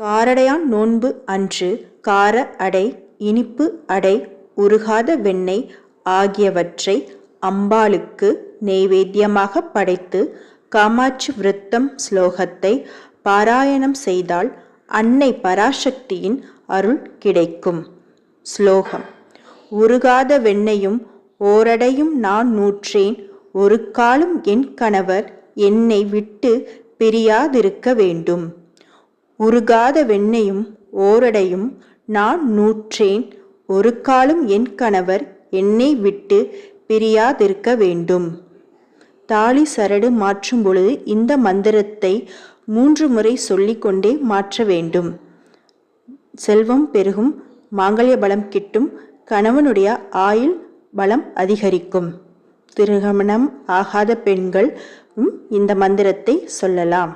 காரடையான் நோன்பு அன்று கார அடை இனிப்பு அடை உருகாத வெண்ணெய் ஆகியவற்றை அம்பாளுக்கு நெய்வேத்தியமாக படைத்து காமாட்சி விருத்தம் ஸ்லோகத்தை பாராயணம் செய்தால் அன்னை பராசக்தியின் அருள் கிடைக்கும். ஸ்லோகம். உருகாத வெண்ணையும் ஓரடையும் நான் நூற்றேன். ஒரு காலும் என் கணவர் என்னை விட்டு பிரியாதிருக்க வேண்டும். உருகாத வெண்ணையும் ஓரடையும் நான் நூற்றேன். ஒரு காலம் என் கணவர் என்னை விட்டு பிரியாதிருக்க வேண்டும். தாலி சரடு மாற்றும் பொழுது இந்த மந்திரத்தை மூன்று முறை சொல்லிக்கொண்டே மாற்ற வேண்டும். செல்வம் பெருகும் மாங்கல்ய பலம் கிட்டும் கணவனுடைய ஆயுள் பலம் அதிகரிக்கும். திருகமணம் ஆகாத பெண்கள் இந்த மந்திரத்தை சொல்லலாம்.